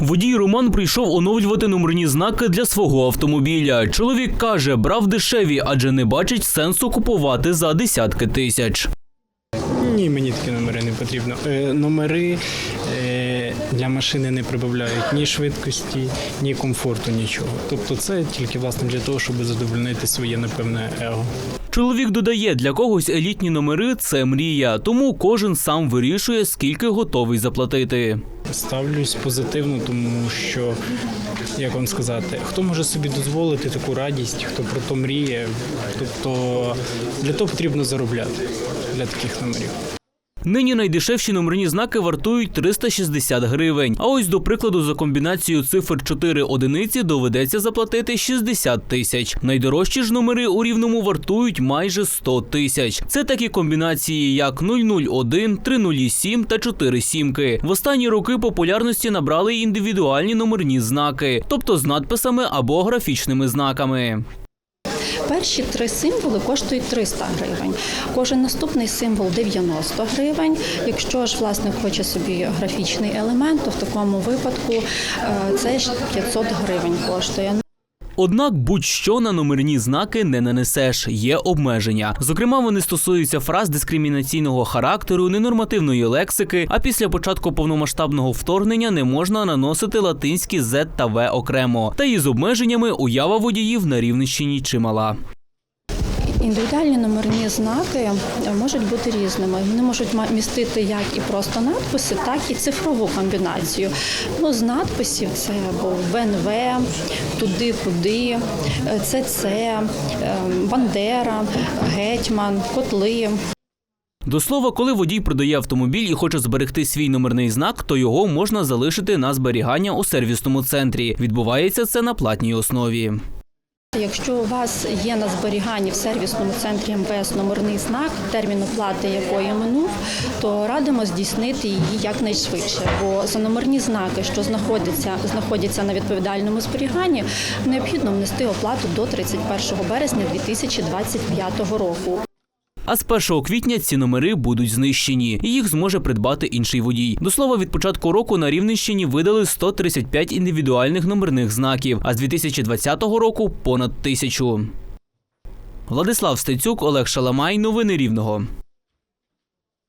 Водій Роман прийшов оновлювати номерні знаки для свого автомобіля. Чоловік каже, брав дешеві, адже не бачить сенсу купувати за десятки тисяч. Ні, мені такі номери не потрібно. Е, номери е, для машини не прибавляють ні швидкості, ні комфорту, нічого. Тобто це тільки власне для того, щоб задовольнити своє напевне его. Чоловік додає, для когось елітні номери це мрія, тому кожен сам вирішує, скільки готовий заплатити. Ставлюсь позитивно, тому що, як вам сказати, хто може собі дозволити таку радість, хто про то мріє. Тобто для того потрібно заробляти для таких номерів. Нині найдешевші номерні знаки вартують 360 гривень. А ось до прикладу за комбінацію цифр 4 одиниці доведеться заплатити 60 тисяч. Найдорожчі ж номери у рівному вартують майже 100 тисяч. Це такі комбінації, як 001, 307 та 4 сімки. В останні роки популярності набрали індивідуальні номерні знаки, тобто з надписами або графічними знаками. Перші три символи коштують 300 гривень. Кожен наступний символ 90 гривень. Якщо ж власник хоче собі графічний елемент, то в такому випадку е, це ж 500 гривень коштує. Однак будь-що на номерні знаки не нанесеш, є обмеження. Зокрема, вони стосуються фраз дискримінаційного характеру, ненормативної лексики. А після початку повномасштабного вторгнення не можна наносити латинські Z та В окремо. Та із обмеженнями уява водіїв на Рівненщині чимала. Індивідуальні номерні знаки можуть бути різними. Вони можуть містити як і просто надписи, так і цифрову комбінацію. Ну, з надписів це або ВНВ, туди, куди, е, ЦЦ, е, Бандера, Гетьман, Котли. До слова, коли водій продає автомобіль і хоче зберегти свій номерний знак, то його можна залишити на зберігання у сервісному центрі. Відбувається це на платній основі. Якщо у вас є на зберіганні в сервісному центрі МВС номерний знак, термін оплати якої минув, то радимо здійснити її якнайшвидше. Бо за номерні знаки, що знаходяться, знаходяться на відповідальному зберіганні, необхідно внести оплату до 31 березня 2025 року. А з 1 квітня ці номери будуть знищені, і їх зможе придбати інший водій. До слова, від початку року на Рівненщині видали 135 індивідуальних номерних знаків, а з 2020 року понад тисячу. Владислав Стецюк, Олег Шаламай. Новини Рівного.